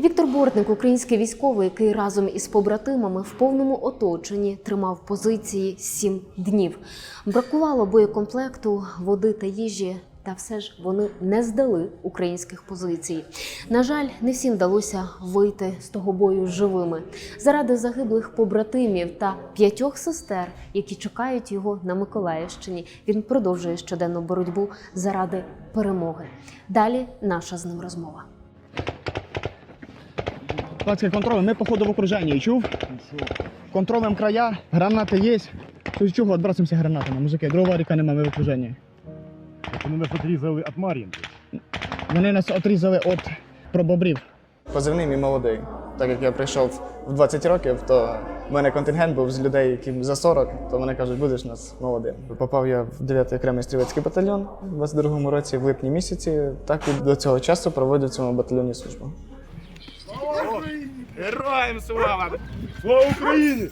Віктор Бортник, український військовий, який разом із побратимами в повному оточенні тримав позиції сім днів. Бракувало боєкомплекту, води та їжі. Та все ж вони не здали українських позицій. На жаль, не всім вдалося вийти з того бою живими. Заради загиблих побратимів та п'ятьох сестер, які чекають його на Миколаївщині, він продовжує щоденну боротьбу заради перемоги. Далі наша з ним розмова. Пацки, контроль, ми походу в окруженні, чув? Контролем края, гранати є. Ти чого відбрасуємося гранатами, мужики? Дрова ріка нема, ми в окруженні. Вони нас отрізали від Мар'їнки. Вони нас отрізали від пробобрів. Позивний мій молодий. Так як я прийшов в 20 років, то в мене контингент був з людей, яким за 40, то вони кажуть, будеш нас молодим. Попав я в 9-й окремий стрілецький батальйон у 22-му році, в липні місяці. Так і до цього часу проводив в цьому батальйоні службу. perro. Героям слава! Слава Україні!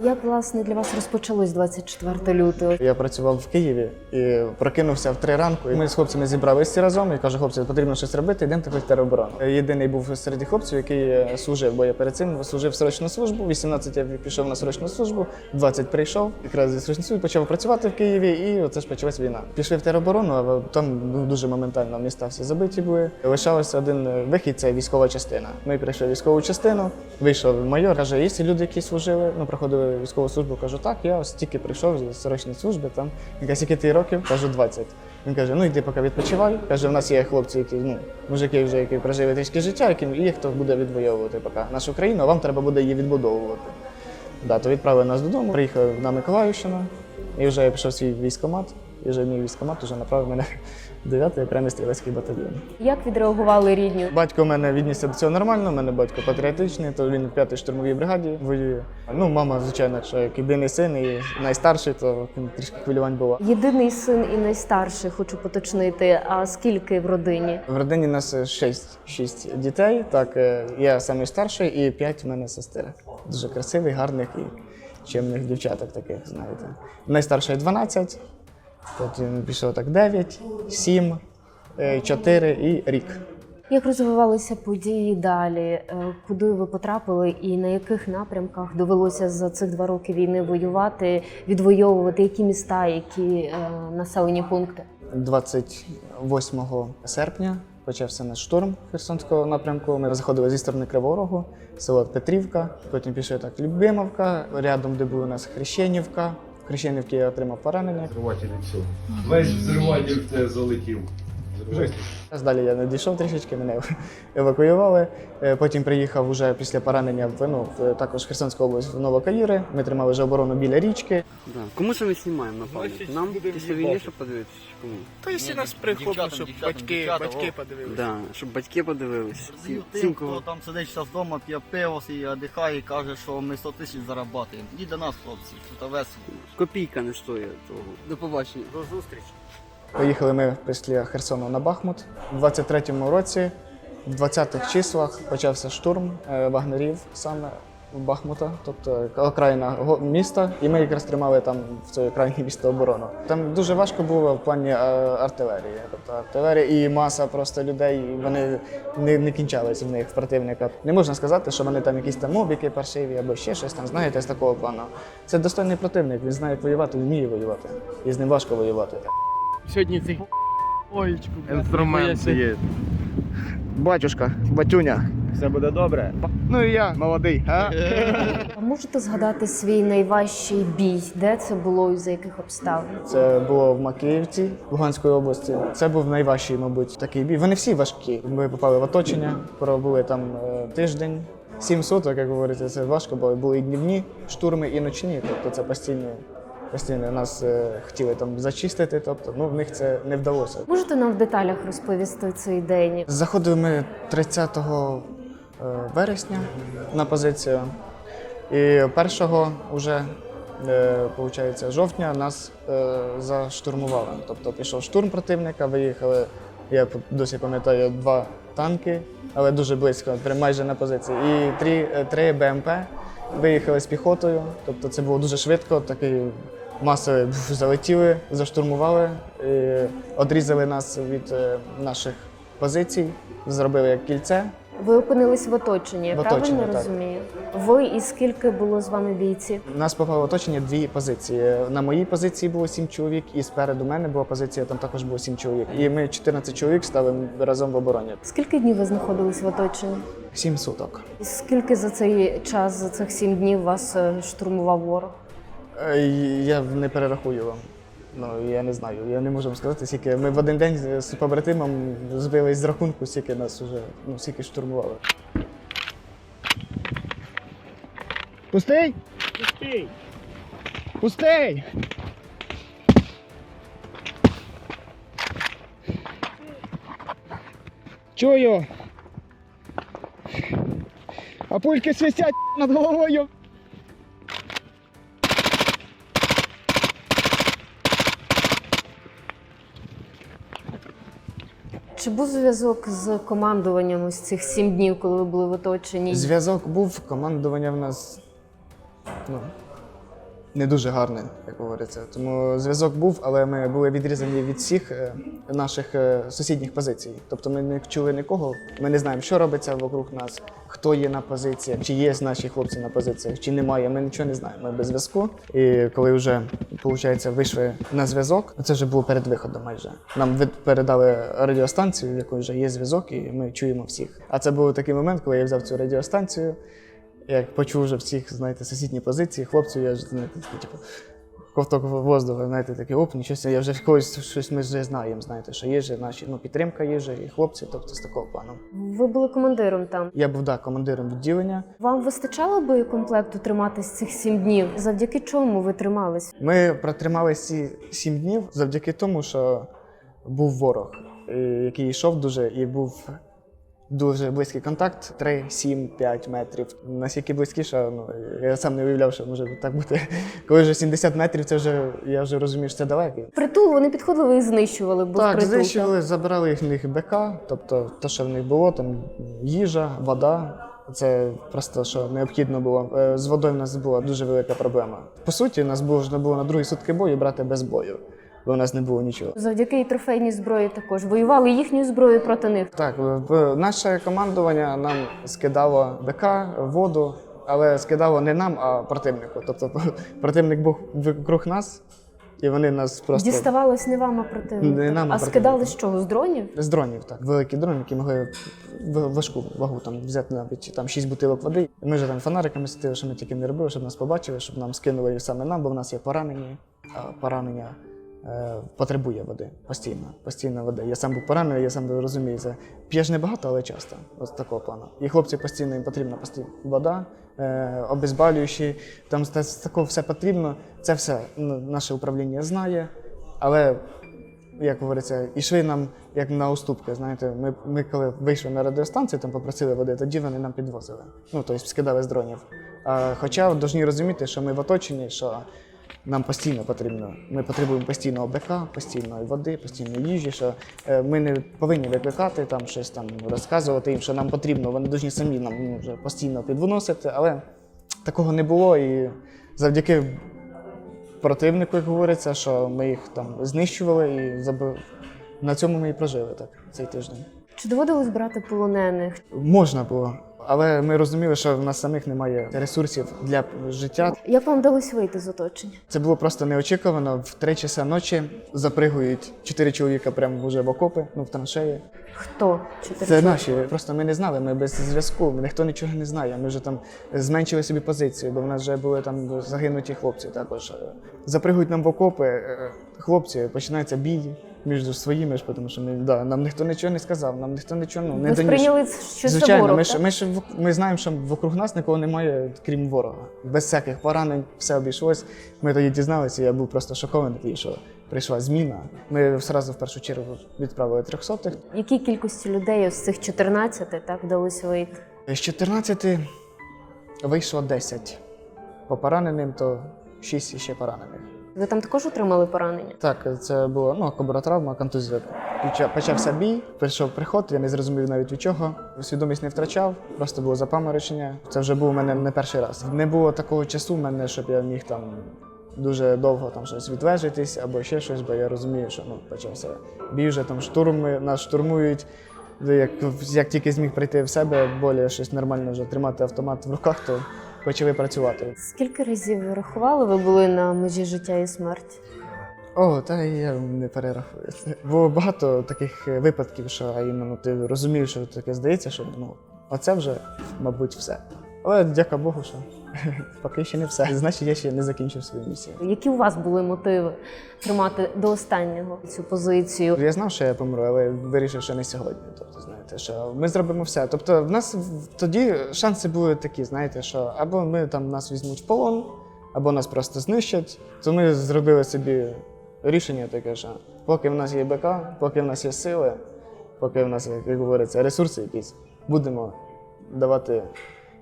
Як власне для вас розпочалось 24 лютого? Я працював в Києві і прокинувся в три ранку. Ми з хлопцями зібралися всі разом і кажу, хлопці, потрібно щось робити, йдемо в тероборону. Єдиний був серед хлопців, який е, служив, бо я перед цим служив срочну службу. 18 я пішов на срочну службу, 20 прийшов, якраз зі срочної служби почав працювати в Києві, і оце ж почалась війна. Пішли в тероборону, а там ну, дуже моментально міста всі забиті були. Лишався один вихід це військова частина. Ми прийшли в військову частину, вийшов майор, каже, є люди, які служили, ну проходили військову службу. Кажу, так, я ось тільки прийшов з срочної служби. Там каже, скільки ти років? Кажу, 20. Він каже, ну йди поки відпочивай. Каже, в нас є хлопці, які ну мужики вже які прожили трішки життя, яким і хто буде відвоювати поки нашу країну, а вам треба буде її відбудовувати. Да, то відправили нас додому, приїхав на Миколаївщину, і вже я пішов свій військкомат, і вже мій військкомат вже направив мене в 9-й окремий стрілецький батальйон. Як відреагували рідні? Батько в мене віднісся до цього нормально, у мене батько патріотичний, то він в 5-й штурмовій бригаді воює. Ну, мама, звичайно, що як єдиний син і найстарший, то трішки хвилювань було. Єдиний син і найстарший, хочу поточнити. А скільки в родині? В родині нас 6, 6 дітей. Так, е, я самий старший і 5 в мене сестер. Дуже красивих, гарних і чимних дівчаток таких, знаєте. Найстарший 12, потім пішов так 9, 7, 4 і рік. Як розвивалися події далі? Е, Куди ви потрапили і на яких напрямках довелося за цих два роки війни воювати, відвоювати які міста, які е, населені пункти? 28 серпня почався наш штурм Херсонського напрямку. Ми заходили зі сторони Кривого Рогу, село Петрівка, потім пішли так Любимовка, рядом, де була у нас Хрещенівка. В я отримав поранення. Взриватель все. Весь взриватель те залетів. Жесть. Далі я не дійшов трішечки, мене евакуювали. Е, Потім приїхав уже після поранення в, ну, також Херсонську область в Новокаїри. Ми тримали вже оборону біля річки. Да. Кому це ми знімаємо на пам'ять? Нам після війни, щоб подивитися? Кому? Та якщо нас прихоплять, щоб батьки, батьки подивилися. Да, щоб батьки подивилися. Тим, хто кого там сидить зараз вдома, п'є пиво і віддихає і каже, що ми 100 тисяч заробляємо. І до нас, хлопці, тут весело. копійка не стоїть того. До побачення. До зустрічі. Поїхали ми після Херсону на Бахмут. У 23-му році, в 20-х числах, почався штурм е, вагнерів саме в Бахмута, тобто окраїна міста, і ми якраз тримали там в цій окраїні міста оборону. Там дуже важко було в плані е, артилерії. Тобто артилерія і маса просто людей, вони не, не кінчались в них в противника. Не можна сказати, що вони там якісь там мобіки паршиві або ще щось там, знаєте, з такого плану. Це достойний противник, він знає як воювати, вміє воювати. І з ним важко воювати. Сьогодні цей оєчку. Інструменти є. Батюшка, батюня. Все буде добре. Ну і я молодий. А? А можете згадати свій найважчий бій? Де це було і за яких обставин? Це було в Макіївці, Луганської області. Це був найважчий, мабуть, такий бій. Вони всі важкі. Ми попали в оточення, пробули там е, тиждень. Сім суток, як говориться, це важко, бо були і днівні штурми, і ночні. Тобто це постійно, постійно нас е, хотіли там зачистити. Тобто, ну в них це не вдалося. Можете нам в деталях розповісти цей день? Заходили ми 30 е, вересня на позицію, і 1 вже, виходить, жовтня нас е, заштурмували. Тобто пішов штурм противника, виїхали, я досі пам'ятаю, два танки, але дуже близько, майже на позиції. І три, е, три БМП виїхали з піхотою. Тобто це було дуже швидко, такий масовий залетіли, заштурмували, і одрізали нас від е, наших позицій, зробили як кільце. Ви опинились в оточенні, В оточенні, правильно так. розумію? Ви і скільки було з вами бійців? У нас попало в оточення дві позиції. На моїй позиції було сім чоловік, і спереду мене була позиція, там також було сім чоловік. І ми 14 чоловік стали разом в обороні. Скільки днів ви знаходились в оточенні? Сім суток. Скільки за цей час, за цих сім днів вас е, штурмував ворог? Е, Я не перерахую вам. Ну я не знаю, я не можу вам сказати, скільки ми в один день з побратимом збились з рахунку, скільки нас уже ну скільки штурмували. Пустий? Пустий. Пустий. Чую. А пульки свистять над головою. Чи був зв'язок з командуванням ось цих сім днів, коли ви були в оточенні? Зв'язок був, командування в нас ну, не дуже гарне, як говориться. Тому зв'язок був, але ми були відрізані від всіх е, наших е, сусідніх позицій. Тобто ми не чули нікого, ми не знаємо, що робиться вокруг нас, хто є на позиціях, чи є наші хлопці на позиціях, чи немає. Ми нічого не знаємо. Ми без зв'язку. І коли вже виходить, вийшли на зв'язок, це вже було перед виходом майже. Нам передали радіостанцію, в якої вже є зв'язок, і ми чуємо всіх. А це був такий момент, коли я взяв цю радіостанцію. Як почув вже всіх, знаєте, сусідні позиції, хлопців, я ж знаєте, типу, ковток воздуху, знаєте, такий оп, нічого, я вже когось щось ми вже знаємо, знаєте, що є же наші, ну, підтримка є же, і хлопці, тобто з такого плану. Ви були командиром там. Я був да, командиром відділення. Вам вистачало боєкомплекту триматись цих сім днів? Завдяки чому ви тримались? Ми протрималися ці сім днів завдяки тому, що був ворог, е, який йшов дуже і був. Дуже близький контакт 3, 7, 5 метрів. Наскільки близькіше, ну я сам не уявляв, що може так бути. Коли вже 70 метрів, це вже я вже розумію, що це далеко. Притул вони підходили і знищували, бо Так, впритул, знищували, забирали їх в них БК, тобто те, що в них було, там їжа, вода. Це просто що необхідно було. Е, З водою в нас була дуже велика проблема. По суті, нас було можна було на другі сутки бою брати без бою, бо у нас не було нічого. Завдяки трофейній зброї також воювали їхньою зброєю проти них. Так, наше командування нам скидало БК, воду, але скидало не нам, а противнику. Тобто противник був вокруг нас, і вони нас просто Діставалось не вам, а противнику. Не нам, а а скидали з чого? З дронів? З дронів, так. Великі дрони, які могли важку вагу там взяти навіть там 6 бутилок води. Ми вже там фонариками світили, що ми тільки не робили, щоб нас побачили, щоб нам скинули саме нам, бо в нас є поранені, а поранення потребує води постійно. Постійно води. Я сам був поранений, я сам розумію це. П'єш не багато, але часто. Ось такого плану. І хлопці постійно їм потрібна постійно вода, е, обезболюючі, там такого все потрібно. Це все наше управління знає. Але як говориться, йшли нам як на уступки. Знаєте, ми, ми коли вийшли на радіостанцію, там попросили води, тоді вони нам підвозили. Ну, тобто скидали з дронів. А, хоча повинні розуміти, що ми в оточенні, що нам постійно потрібно. Ми потребуємо постійного БК, постійної води, постійної їжі, що е, ми не повинні викликати там щось там розказувати їм, що нам потрібно. Вони повинні самі нам ну, вже постійно підвиносити, але такого не було і завдяки противнику, як говориться, що ми їх там знищували і заби... на цьому ми і прожили так цей тиждень. Чи доводилось брати полонених? Можна було, але ми розуміли, що в нас самих немає ресурсів для життя. Як вам вдалося вийти з оточення? Це було просто неочікувано. В три часа ночі запригують чотири чоловіка прямо вже в окопи, ну в траншеї. Хто? Чотири Це чоловіка? наші. Просто ми не знали, ми без зв'язку, ніхто нічого не знає. Ми вже там зменшили собі позицію, бо в нас вже були там загинуті хлопці також. Запригують нам в окопи, е, хлопці, починається бій між своїми ж, тому що ми, да, нам ніхто нічого не сказав, нам ніхто нічого ну, не доніс. сприйняли, що це Звичайно, ворог, ми, так? ж, ми, ж, ми знаємо, що вокруг нас нікого немає, крім ворога. Без всяких поранень, все обійшлось. Ми тоді дізналися, я був просто шокований, що прийшла зміна. Ми одразу в першу чергу відправили трьохсотих. Якій кількості людей з цих 14 так вдалося вийти? З 14 вийшло 10. По пораненим, то 6 ще поранених. Ви там також отримали поранення? Так, це було ну, кобротравма, контузія. Почався бій, прийшов приход, я не зрозумів навіть від чого. Свідомість не втрачав, просто було запаморочення. Це вже був у мене не перший раз. Не було такого часу в мене, щоб я міг там дуже довго там щось відвежитись або ще щось, бо я розумію, що ну, почався бій вже там штурми, нас штурмують. Як, як тільки зміг прийти в себе, более щось нормально вже тримати автомат в руках, то почали працювати. Скільки разів ви рахували, ви були на межі життя і смерті? О, та я не перерахую. Бо багато таких випадків, що іменно ти розумієш, що таке здається, що ну, оце вже, мабуть, все. Але дяка Богу, що поки ще не все. Значить, я ще не закінчив свою місію. Які у вас були мотиви тримати до останнього цю позицію? Я знав, що я помру, але вирішив, що не сьогодні. Тобто, знаєте, що ми зробимо все. Тобто, в нас тоді шанси були такі, знаєте, що або ми там нас візьмуть в полон, або нас просто знищать. То ми зробили собі рішення таке, що поки в нас є БК, поки в нас є сили, поки в нас, як говориться, ресурси якісь, будемо давати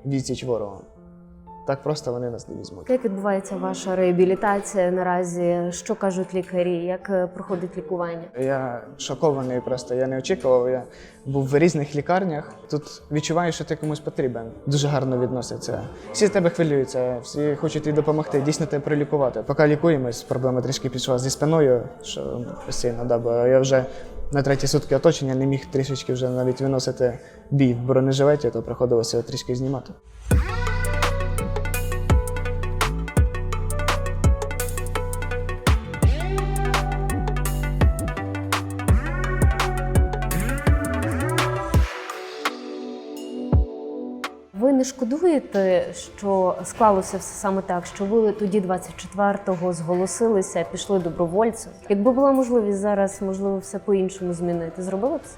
відсіч ворогу. Так просто вони нас не візьмуть. Як відбувається ваша реабілітація наразі? Що кажуть лікарі? Як е, проходить лікування? Я шокований просто. Я не очікував. Я був в різних лікарнях. Тут відчуваєш, що ти комусь потрібен. Дуже гарно відносяться. Всі з тебе хвилюються, всі хочуть тобі допомогти, дійсно тебе пролікувати. Поки лікуємось, проблема трішки пішла зі спиною, що постійно, да, бо я вже на треті сутки оточення не міг трішечки вже навіть виносити бій в бронежилеті, то приходилося трішки знімати. Шкодуєте, що склалося все саме так, що ви тоді 24-го зголосилися, пішли добровольцем? Якби була можливість зараз, можливо, все по-іншому змінити, зробили б це?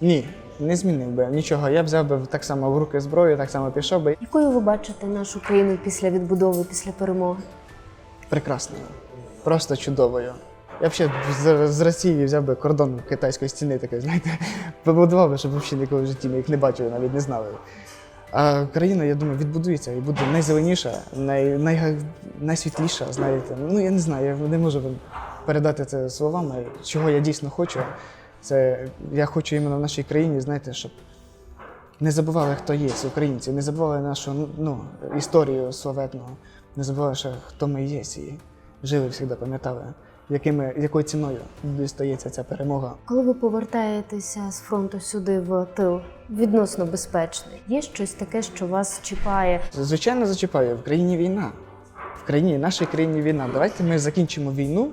Ні, не змінив би нічого. Я взяв би так само в руки зброю, так само пішов би. Якою ви бачите нашу країну після відбудови, після перемоги? прекрасною, просто чудовою. Я ще з, з Росії взяв би кордон китайської стіни, такий, знаєте, побудував би, щоб взагалі ніколи в житті ми їх не бачили, навіть не знали. А країна, я думаю, відбудується і буде найзеленіша, най, най, найсвітліша, знаєте. Ну, я не знаю, я не можу передати це словами, чого я дійсно хочу. Це я хочу іменно в нашій країні, знаєте, щоб не забували, хто є, ці українці, не забували нашу ну, історію славетну, не забували, що хто ми є, і жили завжди, пам'ятали, якими, якою ціною дістається ця перемога. Коли ви повертаєтеся з фронту сюди в тил, відносно безпечний, є щось таке, що вас чіпає? Звичайно, зачіпаю, в країні війна. В країні, нашій країні війна. Давайте ми закінчимо війну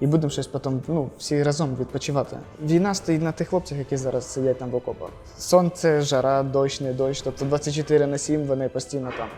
і будемо щось потім ну, всі разом відпочивати. Війна стоїть на тих хлопцях, які зараз сидять там в окопах. Сонце, жара, дощ, не дощ. Тобто 24 на 7 вони постійно там.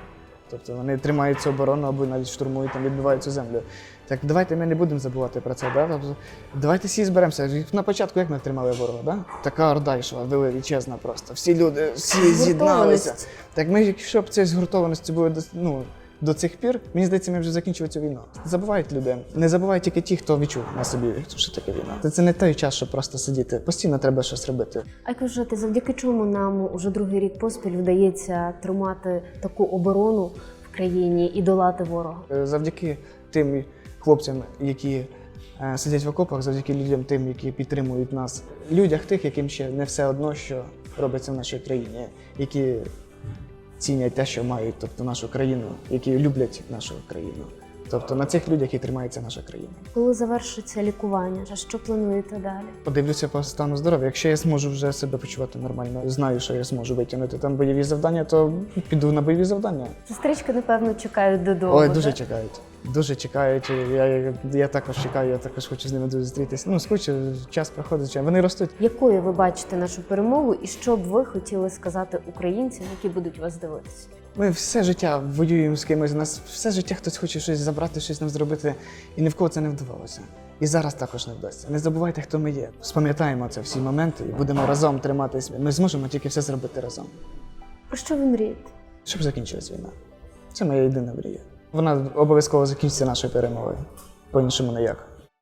Тобто вони тримають цю оборону або навіть штурмують там, відбивають цю землю. Так давайте ми не будемо забувати про це. Да? Тобто, давайте всі зберемося. На початку як ми тримали ворога, да? така орда йшла, величезна просто. Всі люди, всі з'єдналися. Так ми, якщо б цієї згуртованості були до, ну, до цих пір, мені здається, ми вже закінчили цю війну. Забувають люди. Не забувають тільки ті, хто відчув на собі, що таке війна. Це, це не той час, щоб просто сидіти. Постійно треба щось робити. А як вважаєте, завдяки чому нам уже другий рік поспіль вдається тримати таку оборону в країні і долати ворога? Е, Завдяки тим хлопцям, які е, сидять в окопах, завдяки людям, тим, які підтримують нас, людях тих, яким ще не все одно, що робиться в нашій країні, які цінять те, що мають, тобто нашу країну, які люблять нашу країну. Тобто на цих людях і тримається наша країна. Коли завершиться лікування, що плануєте далі? Подивлюся по стану здоров'я. Якщо я зможу вже себе почувати нормально, знаю, що я зможу витягнути там бойові завдання, то піду на бойові завдання. Сестрички, напевно, чекають додому. Ой, дуже так? чекають. Дуже чекають. Я, я також чекаю, я також хочу з ними дуже зустрітися. Ну, скучу, час проходить, вони ростуть. Якою ви бачите нашу перемогу, і що б ви хотіли сказати українцям, які будуть вас дивитися? Ми все життя воюємо з кимось. У нас все життя хтось хоче щось забрати, щось нам зробити, і ні в кого це не вдавалося. І зараз також не вдасться. Не забувайте, хто ми є. Спам'ятаємо це всі моменти і будемо разом триматись. Ми зможемо тільки все зробити разом. Про що ви мрієте? Щоб закінчилась війна. Це моя єдина мрія. Вона обов'язково закінчиться нашою перемогою. По-іншому ніяк.